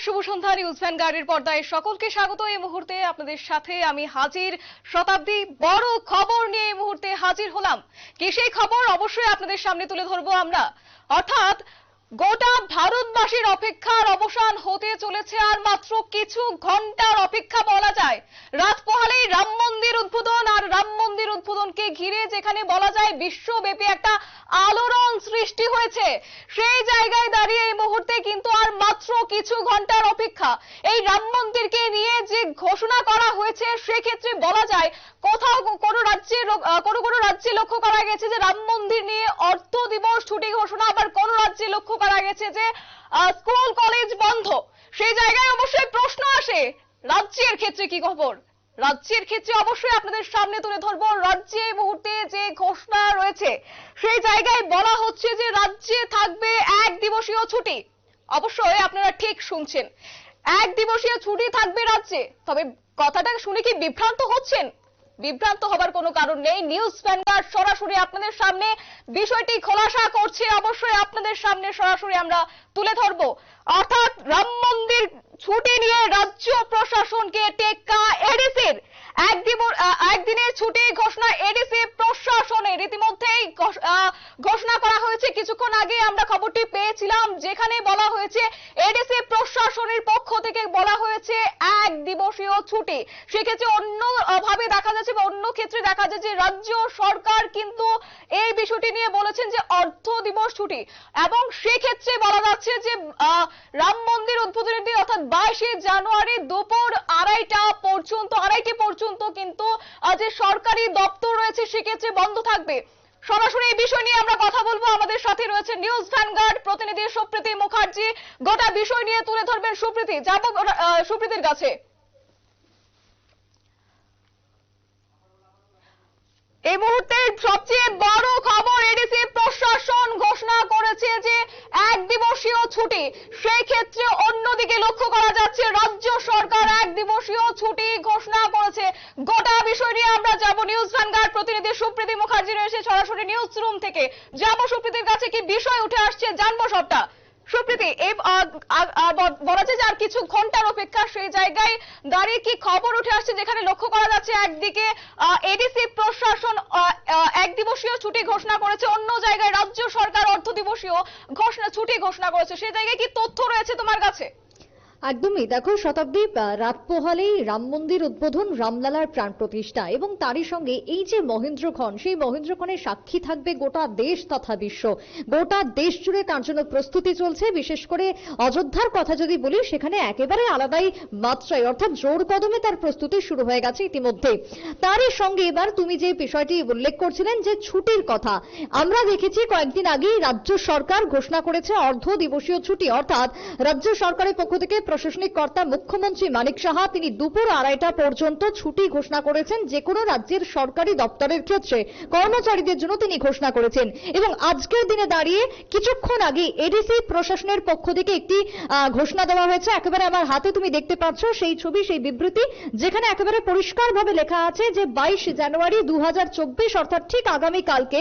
শুভ সন্ধ্যা news ভ্যানগার্ডের পর্দায় সকলকে স্বাগত। এই মুহূর্তে আপনাদের সাথে আমি হাজির শতাব্দী বড় খবর নিয়ে এই মুহূর্তে হাজির হলাম। কি সেই খবর? অবশ্যই আপনাদের সামনে তুলে ধরবো আমরা। অর্থাৎ, গোটা ভারতবাসীর অপেক্ষার অবসান হতে চলেছে আর মাত্র কিছু ঘণ্টার অপেক্ষা বলা যায়। রাত পোহালেই রাম মন্দির উদ্বোধন আর রাম উদ্বোধনকে ঘিরে যেখানে বলা যায় বিশ্বব্যাপী একটা আলোড়ন সৃষ্টি হয়েছে, সেই জায়গায় দাঁড়িয়ে এই মুহূর্তে কিন্তু আর মাত্র কিছু ঘণ্টার অপেক্ষা। এই রাম মন্দিরকে নিয়ে যে ঘোষণা করা হয়েছে, সেক্ষেত্রে বলা যায় কোথাও কোনো রাজ্যে কোনো কোনো রাজ্যে লক্ষ্য করা গেছে যে রাম মন্দির নিয়ে অর্থ দিবস ছুটি ঘোষণা, আবার কোন রাজ্যে লক্ষ্য করা গেছে যে স্কুল কলেজ বন্ধ। সেই জায়গায় অবশ্যই প্রশ্ন আসে, রাজ্যের ক্ষেত্রে কি খবর? রাজ্যের ক্ষেত্রে অবশ্যই আপনাদের সামনে তুলে ধরবো রাজ্যে এই মুহূর্তে যে ঘোষণা রয়েছে, সেই জায়গায় বলা হচ্ছে যে রাজ্যে থাকবে এক দিবসীয় ছুটি। অবশ্যই আপনারা ঠিক শুনছেন। এক দিবসীয় ছুটি থাকবে রাজ্যে। তবে কথাটা শুনে কি বিভ্রান্ত হচ্ছেন? বিভ্রান্ত হবার কোনো কারণ নেই। নিউজ ভ্যানগার্ড সরাসরি আপনাদের সামনে। বিষয়টি খোলাসা করছে অবশ্যই আপনাদের সামনে সরাসরি আমরা তুলে ধরব। অর্থাৎ রাম মন্দির ছুটি নিয়ে রাজ্য প্রশাসনকে টেক্কা এডিসির। একদিনের ছুটি ঘোষণা এডিসি প্রশাসনের ইতিমধ্যেই ঘোষ- আহ, ঘোষণা করা হয়েছে। কিছুক্ষণ আগে আমরা খবরটি পেয়েছিলাম, যেখানে বলা হয়েছে এডিসি প্রশাসনের পক্ষ থেকে বলা হয়েছে এক দিবসীয় ছুটি। সেক্ষেত্রে অন্য ভাবে দেখা যাচ্ছে বা অন্য ক্ষেত্রে দেখা যাচ্ছে রাজ্য সরকার কিন্তু এই বিষয়টি নিয়ে বলেছেন যে অর্থ দিবস ছুটি। এবং সেক্ষেত্রে বলা যাচ্ছে যে রাম মন্দির উদ্বোধনের দিন, অর্থাৎ বাইশে জানুয়ারি দুপুর আড়াইটা পর্যন্ত, আড়াইটি পর্যন্ত কিন্তু যে সরকারি দপ্তর রয়েছে, সেক্ষেত্রে বন্ধ থাকবে। সরাসরি এই বিষয় নিয়ে আমরা কথা বলব। আমাদের সাথে রয়েছে নিউজ ভ্যানগার্ড প্রতিনিধি সুপ্রীতি মুখার্জি। গোটা বিষয় নিয়ে তুলে ধরবেন সুপ্রীতি। যাব সুপ্রীতির কাছে। এই মুহূর্তে সবচেয়ে বড় খবর এডিসি প্রশাসন ঘোষণা করেছে যে এক দিবসীয় ছুটি। সেই ক্ষেত্রে অন্যদিকে লক্ষ্য করা যাচ্ছে, রাজ্য সরকার এক দিবসীয় ছুটি ঘোষণা করেছে। গোটা বিষয় নিয়ে আমরা যাব নিউজ ভ্যানগার্ড প্রতিনিধি সুপ্রীতি মুখার্জি রয়েছে সরাসরি নিউজ রুম থেকে। যাব সুপ্রীতির কাছে কি বিষয় উঠে আসছে, জানব সবটা। সুপ্রীতি বলা যায় যে আর কিছু ঘণ্টার অপেক্ষা সেই জায়গায় দাঁড়িয়ে কি খবর উঠে আসছে যেখানে লক্ষ্য করা যাচ্ছে একদিকে এডিসি প্রশাসন এক দিবসীয় ছুটি ঘোষণা করেছে, অন্য জায়গায় রাজ্য সরকার অর্ধ দিবসীয় ঘোষণা, ছুটি ঘোষণা করেছে। সেই জায়গায় কি তথ্য রয়েছে তোমার কাছে? একদমই। দেখো, শতাব্দী রাত পোহালেই রাম মন্দির উদ্বোধন রামলালার প্রাণ প্রতিষ্ঠা এবং তারই সঙ্গে এই যে মহেন্দ্রক্ষণ, সেই মহেন্দ্রক্ষণে সাক্ষী থাকবে গোটা দেশ তথা বিশ্ব। গোটা দেশ জুড়ে তার জন্য প্রস্তুতি চলছে, বিশেষ করে অযোধ্যার কথা যদি বলি, সেখানে একেবারে আলাদাই মাত্রায়, অর্থাৎ জোর কদমে তার প্রস্তুতি শুরু হয়ে গেছে ইতিমধ্যে। তারই সঙ্গে এবার তুমি যে বিষয়টি উল্লেখ করছিলেন যে ছুটির কথা, আমরা দেখেছি কয়েকদিন আগেই রাজ্য সরকার ঘোষণা করেছে অর্ধ দিবসীয় ছুটি, অর্থাৎ রাজ্য সরকারের পক্ষ থেকে প্রশাসনিক কর্তা মুখ্যমন্ত্রী মানিক সাহা তিনি দুপুর আড়াইটা পর্যন্ত ছুটি ঘোষণা করেছেন যে কোনো রাজ্যের সরকারি দপ্তরের ক্ষেত্রে কর্মচারীদের জন্য তিনি ঘোষণা করেছেন। এবং আজকের দিনে দাঁড়িয়ে কিছুক্ষণ আগে এডিসি প্রশাসনের পক্ষ থেকে একটি ঘোষণা দেওয়া হয়েছে। একেবারে আমার হাতে তুমি দেখতে পাচ্ছ সেই ছবি, সেই বিবৃতি, যেখানে একেবারে পরিষ্কারভাবে লেখা আছে যে বাইশ জানুয়ারি দু হাজার চব্বিশ, অর্থাৎ ঠিক আগামী কালকে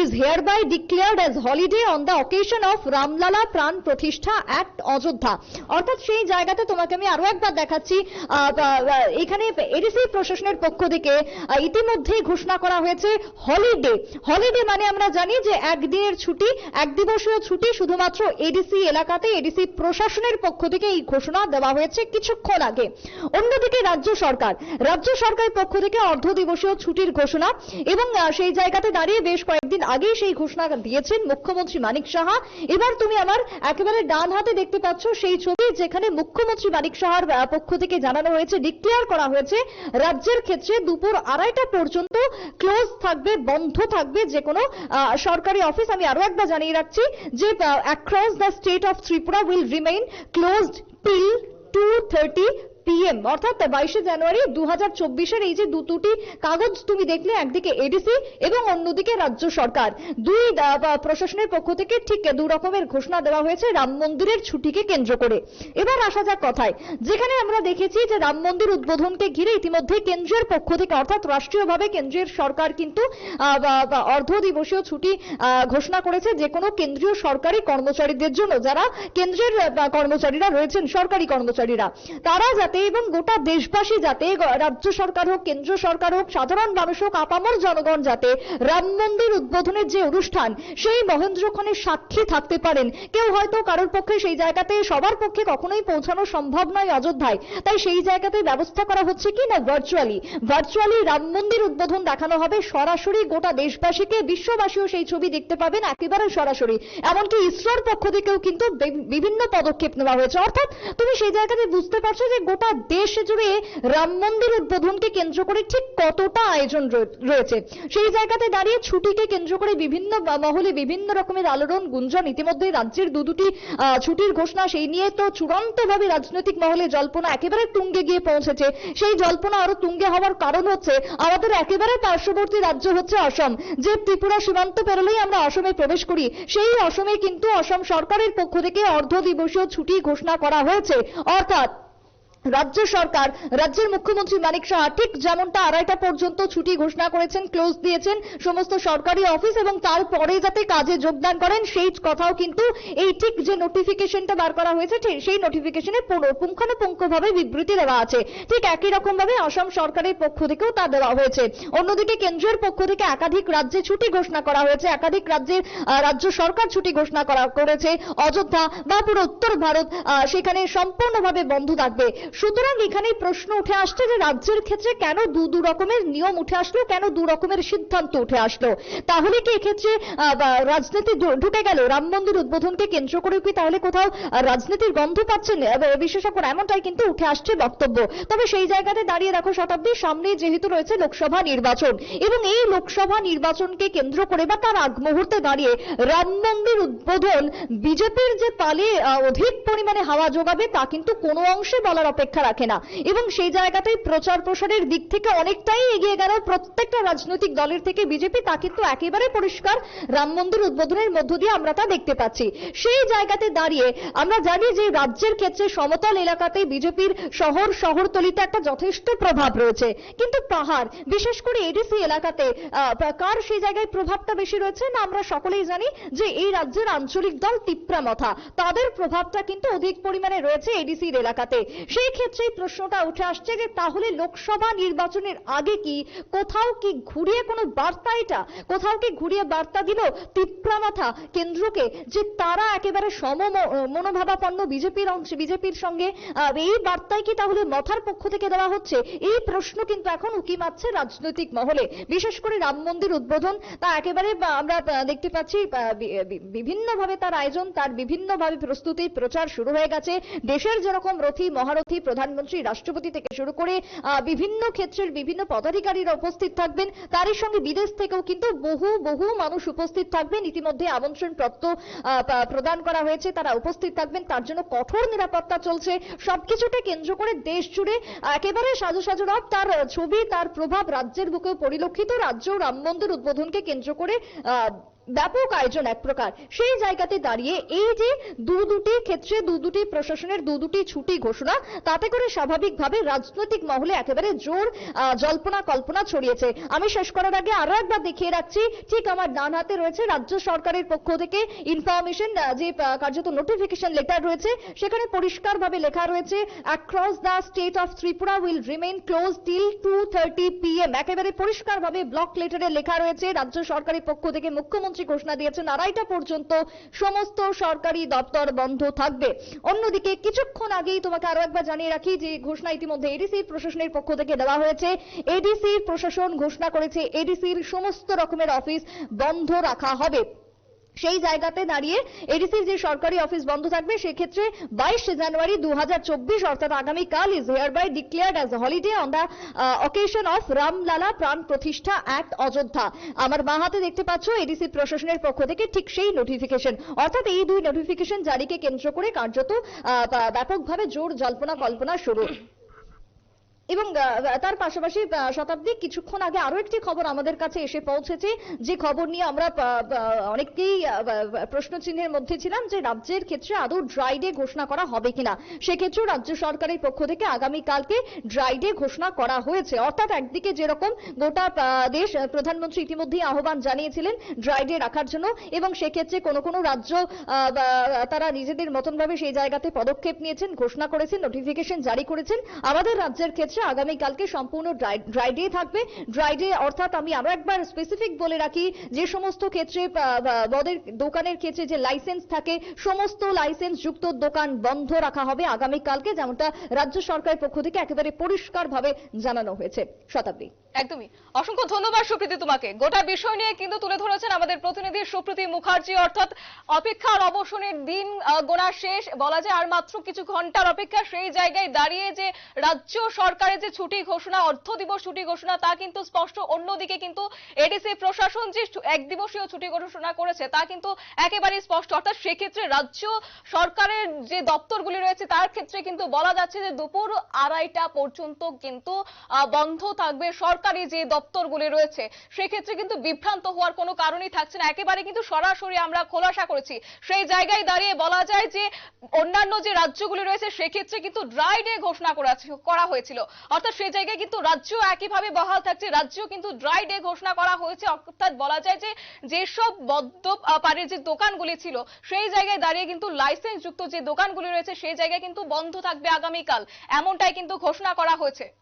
is hereby declared as holiday on the occasion of Ramlala Pran Pratishtha act Ayodhya. অর্থাৎ সেই জায়গাতে তোমাকে আমি আরও একবার দেখাচ্ছি। এখানে এডিসি প্রশাসনের পক্ষ থেকে আহ, ইতিমধ্যেই ঘোষণা করা হয়েছে হলিডে হলিডে মানে আমরা জানি যে একদিনের ছুটি এক দিবসীয় ছুটি শুধুমাত্র এডিসি এলাকাতে এডিসি প্রশাসনের পক্ষ থেকে এই ঘোষণা দেওয়া হয়েছে কিছুক্ষণ আগে। অন্যদিকে রাজ্য সরকার রাজ্য সরকারের পক্ষ থেকে অর্ধ দিবসীয় ছুটির ঘোষণা এবং সেই জায়গাতে দাঁড়িয়ে বেশ কয়েকদিন আগেই সেই ঘোষণা দিয়েছেন মুখ্যমন্ত্রী মানিক সাহা। এবার তুমি আমার একেবারে ডান হাতে দেখতে পাচ্ছ সেই ছবি যেখানে মুখ্যমন্ত্রী মানিক সাহার পক্ষ থেকে জানানো হয়েছে ডিক্লেয়ার করা হয়েছে, রাজ্যের ক্ষেত্রে দুপুর আড়াইটা পর্যন্ত ক্লোজ থাকবে, বন্ধ থাকবে যে কোনো সরকারি অফিস আমি আরও একবার জানিয়ে রাখছি যে across the state of Tripura will remain closed till two thirty PM অর্থাৎ বাইশে জানুয়ারি দু হাজার এই যে দুটি কাগজ তুমি দেখলে, একদিকে এডিসি এবং অন্যদিকে রাজ্য সরকার। দুই প্রশাসনের পক্ষ থেকে ঠিক দু রকমের ঘোষণা দেওয়া হয়েছে রাম মন্দিরের ছুটিকে কেন্দ্র করে। এবার আসা যাক কথায়। যেখানে আমরা দেখেছি যে রাম মন্দির উদ্বোধনকে ঘিরে ইতিমধ্যে কেন্দ্রের পক্ষ থেকে, অর্থাৎ রাষ্ট্রীয়ভাবে কেন্দ্রের সরকার কিন্তু অর্ধ দিবসীয় ছুটি ঘোষণা করেছে যে কোনো কেন্দ্রীয় সরকারি কর্মচারীদের জন্য, যারা কেন্দ্রের কর্মচারীরা রয়েছেন, সরকারি কর্মচারীরা, তারা যাতে এবং গোটা দেশবাসী যাতে রাজ্য সরকার হোক, কেন্দ্র সরকার হোক, সাধারণ মানুষ হোক, আপামর জনগণ যাতে রাম মন্দির উদ্বোধনের যে অনুষ্ঠান, সেই মহেন্দ্রক্ষণের সাক্ষী থাকতে পারেন। কেউ হয়তো কারোর পক্ষে সেই জায়গাতে, সবার পক্ষে কখনোই পৌঁছানো সম্ভব নয় অযোধ্যায়। তাই সেই জায়গাতে ব্যবস্থা করা হচ্ছে কি না ভার্চুয়ালি ভার্চুয়ালি রাম মন্দির উদ্বোধন দেখানো হবে সরাসরি গোটা দেশবাসীকে, বিশ্ববাসীও সেই ছবি দেখতে পাবেন একেবারে সরাসরি। এমনকি ইসরোর পক্ষ থেকেও কিন্তু বিভিন্ন পদক্ষেপ নেওয়া হয়েছে। অর্থাৎ তুমি সেই জায়গাতে বুঝতে পারছ যে গোটা দেশ জুড়ে রাম মন্দির উদ্বোধনকে কেন্দ্র করে ঠিক কতটা আয়োজন রয়েছে? সেই জায়গাতে দাঁড়িয়ে ছুটিকে কেন্দ্র করে বিভিন্ন মহলে বিভিন্ন রকমের আলোড়ন, গুঞ্জন ইতিমধ্যে রাজ্যের দু দুটি ছুটির ঘোষণা। সেই নিয়ে তো চূড়ান্তভাবে রাজনৈতিক মহলে জল্পনা একেবারে তুঙ্গে গিয়ে পৌঁছেছে। সেই জল্পনা আরও তুঙ্গে হওয়ার কারণ হচ্ছে, আমাদের একেবারে পার্শ্ববর্তী রাজ্য হচ্ছে অসম যে ত্রিপুরা সীমান্ত পেরোলেই আমরা অসমে প্রবেশ করি। সেই অসমে কিন্তু অসম সরকারের পক্ষ থেকে অর্ধ দিবসীয় ছুটি ঘোষণা করা হয়েছে। অর্থাৎ রাজ্য সরকার, রাজ্যের মুখ্যমন্ত্রী মানিক শাহ ঠিক যেমনটা আড়াইটা পর্যন্ত ছুটি ঘোষণা করেছেন ক্লোজ দিয়েছেন, সমস্ত সরকারি অফিস এবং তারপরে যাতে কাজে যোগদান করেন, সেই কথাও কিন্তু এই ঠিক যে নোটিফিকেশনটা বার করা হয়েছে সেই নোটিফিকেশনে পুঙ্খানুপুঙ্খভাবে বিবৃতি দেওয়া আছে। ঠিক একই রকম ভাবে অসম সরকারের পক্ষ থেকেও তা দেওয়া হয়েছে। অন্যদিকে কেন্দ্রের পক্ষ থেকে একাধিক রাজ্যে ছুটি ঘোষণা করা হয়েছে, একাধিক রাজ্যের রাজ্য সরকার ছুটি ঘোষণা করা করেছে। অযোধ্যা বা পুরো উত্তর ভারত সেখানে সম্পূর্ণভাবে বন্ধ থাকবে। সুতরাং এখানে প্রশ্ন উঠে আসছে যে রাজ্যের ক্ষেত্রে কেন দু দু রকমের নিয়ম উঠে আসলো, কেন দু রকমের সিদ্ধান্ত উঠে আসলো? তাহলে কি এক্ষেত্রে রাজনীতি ঢুকে গেল? রাম মন্দির উদ্বোধনকে কেন্দ্র করে কি তাহলে কোথাও রাজনীতির গন্ধ পাচ্ছেন বিশেষজ্ঞরা? এমনটাই কিন্তু উঠে আসছে বক্তব্য। তবে সেই জায়গাতে দাঁড়িয়ে রাখো শতাব্দীর সামনে যেহেতু রয়েছে লোকসভা নির্বাচন। এবং এই লোকসভা নির্বাচনকে কেন্দ্র করে বা তার আগ মুহূর্তে দাঁড়িয়ে রাম মন্দির উদ্বোধন, বিজেপির যে পালে অধিক পরিমাণে হাওয়া যোগাবে তা কিন্তু কোনো অংশে বলার অপেক্ষা রাখে না। এবং সেই জায়গাতেই প্রচার প্রসারের দিক থেকে অনেকটাই এগিয়ে গেল প্রত্যেকটা রাজনৈতিক দলের থেকে বিজেপি। তা কিন্তু একেবারে পরিষ্কার রাম মন্দির উদ্বোধনের মধ্য দিয়ে আমরা তা দেখতে পাচ্ছি। সেই জায়গাতে দাঁড়িয়ে আমরা জানি যে রাজ্যের ক্ষেত্রে সমতল এলাকাতে বিজেপির শহর, শহরতলিতে একটা যথেষ্ট প্রভাব রয়েছে। কিন্তু পাহাড়, বিশেষ করে এডিসি এলাকাতে কার সেই জায়গায় প্রভাবটা বেশি রয়েছে না আমরা সকলেই জানি যে এই রাজ্যের আঞ্চলিক দল তিপ্রামথা। তাদের প্রভাবটা কিন্তু অধিক পরিমাণে রয়েছে এডিসির এলাকাতে। সেই ক্ষেত্রেই প্রশ্নটা উঠে আসছে যে তাহলে লোকসভা নির্বাচনের আগে কি কোথাও কি ঘুরিয়ে কোনো বার্তা এটা? কোথাও কি ঘুরিয়ে বার্তা দিল তিপ্রামাথা কেন্দ্রকে যে তারা একেবারে সম মনোভাবাপন্ন বিজেপির অংশ, বিজেপির সঙ্গে এই বার্তায় কি তাহলে মথার পক্ষ থেকে দেওয়া হচ্ছে? এই প্রশ্ন কিন্তু এখন উকি মারছে রাজনৈতিক মহলে। বিশেষ করে রাম মন্দির উদ্বোধন, তা একেবারে আমরা দেখতে পাচ্ছি বিভিন্নভাবে তার আয়োজন, তার বিভিন্ন ভাবে প্রস্তুতি, প্রচার শুরু হয়ে গেছে। দেশের যেরকম রথী, মহারথী প্রধানমন্ত্রী, রাষ্ট্রপতি থেকে শুরু করে বিভিন্ন ক্ষেত্রের বিভিন্ন পদাধিকারীরা উপস্থিত থাকবেন। তারই সঙ্গে বিদেশ থেকেও কিন্তু বহু বহু মানুষ উপস্থিত থাকবেন। ইতিমধ্যে আমন্ত্রণ প্রাপ্ত প্রদান করা হয়েছে, তারা উপস্থিত থাকবেন। তার জন্য কঠোর নিরাপত্তা চলছে। সবকিছুকে কেন্দ্র করে দেশ জুড়ে একেবারে সাজু সাজু রব। তার ছবি, তার প্রভাব রাজ্যের বুকেও পরিলক্ষিত। রাজ্য রাম মন্দির উদ্বোধনকে কেন্দ্র করে ব্যাপক আয়োজন এক প্রকার। সেই জায়গাতে দাঁড়িয়ে এই যে দু দুটি ক্ষেত্রে, দু দুটি প্রশাসনের দু দুটি ছুটি ঘোষণা, তাতে করে স্বাভাবিকভাবে রাজনৈতিক মহলে একেবারে জোর জল্পনা, কল্পনা ছড়িয়েছে। আমি শেষ করার আগে আরও একবার দেখিয়ে রাখছি, ঠিক আমার ডান হাতে রয়েছে রাজ্য সরকারের পক্ষ থেকে ইনফরমেশন যে কার্যত নোটিফিকেশন লেটার রয়েছে, সেখানে পরিষ্কারভাবে লেখা রয়েছে across the state of Tripura will remain close till two thirty PM একেবারে পরিষ্কারভাবে ব্লক লেটারে লেখা রয়েছে, রাজ্য সরকারের পক্ষ থেকে মুখ্যমন্ত্রী ঘোষণা দিয়েছেন, আড়াইটা পর্যন্ত সমস্ত সরকারি দপ্তর বন্ধ থাকবে। অন্যদিকে কিছুক্ষণ আগেই তোমাকে আরও একবার জানিয়ে রাখি যে ঘোষণা ইতিমধ্যে এডিসি প্রশাসনের পক্ষ থেকে দেওয়া হয়েছে। এডিসি প্রশাসন ঘোষণা করেছে এডিসির সমস্ত রকমের অফিস বন্ধ রাখা হবে। সেই জায়গাতে দাঁড়িয়ে এডিসির যে সরকারি অফিস বন্ধ থাকবে, সেক্ষেত্রে বাইশে জানুয়ারি দুহাজার চব্বিশ, অর্থাৎ আগামীকাল is hereby declared as holiday on the occasion of Ramlala Pran Pratishtha act Ayodhya আমার বাঁ হাতে দেখতে পাচ্ছ এডিসি প্রশাসনের পক্ষ থেকে ঠিক সেই নোটিফিকেশন অর্থাৎ এই দুই নোটিফিকেশন জারিকে কেন্দ্র করে কার্যত ব্যাপকভাবে জোর জল্পনা কল্পনা শুরু। এবং তার পাশাপাশি শতাব্দী কিছুক্ষণ আগে আরও একটি খবর আমাদের কাছে এসে পৌঁছেছে, যে খবর নিয়ে আমরা অনেককেই প্রশ্ন চিহ্নের মধ্যে ছিলাম যে রাজ্যের ক্ষেত্রে আদৌ ড্রাই ডে ঘোষণা করা হবে কিনা। সেক্ষেত্রেও রাজ্য সরকারের পক্ষ থেকে আগামী কালকে ড্রাই ডে ঘোষণা করা হয়েছে। অর্থাৎ একদিকে যেরকম গোটা দেশ প্রধানমন্ত্রী ইতিমধ্যেই আহ্বান জানিয়েছিলেন ড্রাই ডে রাখার জন্য, এবং সেক্ষেত্রে কোনো কোনো রাজ্য তারা নিজেদের মতন ভাবে সেই জায়গাতে পদক্ষেপ নিয়েছেন, ঘোষণা করেছেন নোটিফিকেশন জারি করেছেন। আমাদের রাজ্যের ক্ষেত্রে আগামীকালকে সম্পূর্ণ ড্রাই ডে থাকবে। ড্রাই ডে অর্থাৎ আমি আরও একবার স্পেসিফিক বলে রাখি, যে সমস্ত ক্ষেত্রে মদের দোকানের ক্ষেত্রে যে লাইসেন্স থাকে, সমস্ত লাইসেন্স যুক্ত দোকান বন্ধ রাখা হবে আগামীকালকে যেমনটা রাজ্য সরকারের পক্ষ থেকে একেবারে পরিষ্কারভাবে জানানো হয়েছে। শতাব্দী। একদমই। অসংখ্য ধন্যবাদ সুপ্রীতি তোমাকে। গোটা বিষয় নিয়ে কিন্তু তুলে ধরেছেন আমাদের প্রতিনিধি সুপ্রীতি মুখার্জি, অর্থাৎ অপেক্ষার অবসানের দিন গোনা শেষ। বলা যায় আর মাত্র কিছু ঘণ্টার অপেক্ষা সেই জায়গায় দাঁড়িয়ে যে রাজ্য সরকারের যে ছুটি ঘোষণা, অর্থ দিবস ছুটি ঘোষণা, তা কিন্তু স্পষ্ট অন্যদিকে কিন্তু এডিসি প্রশাসন যে এক দিবসীয় ছুটি ঘোষণা করেছে, তা কিন্তু একেবারেই স্পষ্ট। অর্থাৎ সেক্ষেত্রে রাজ্য সরকারের যে দপ্তরগুলি রয়েছে, তার ক্ষেত্রে কিন্তু বলা যাচ্ছে যে দুপুর আড়াইটা পর্যন্ত কিন্তু বন্ধ থাকবে সরকারি। যে দপ্তরগুলি রয়েছে, সেক্ষেত্রে কিন্তু বিভ্রান্ত হওয়ার কোনো কারণই থাকছে না। একেবারে কিন্তু সরাসরি আমরা খোলাসা করেছি। সেই জায়গায় দাঁড়িয়ে বলা যায় যে, অন্যান্য যে রাজ্যগুলি রয়েছে, সেক্ষেত্রে কিন্তু ড্রাই ডে ঘোষণা করা ছিল- হয়েছিল। অর্থাৎ সেই জায়গায় কিন্তু রাজ্য একইভাবে বহাল থাকছে রাজ্য কিন্তু ড্রাই ডে ঘোষণা করা হয়েছে। অর্থাৎ বলা যায় যে, যেসব বদ্ধ পাড়ের যে দোকানগুলি ছিল, সেই জায়গায় দাঁড়িয়ে কিন্তু লাইসেন্স যুক্ত যে দোকানগুলি রয়েছে, সেই জায়গায় কিন্তু বন্ধ থাকবে আগামীকাল। এমনটাই কিন্তু ঘোষণা করা হয়েছে।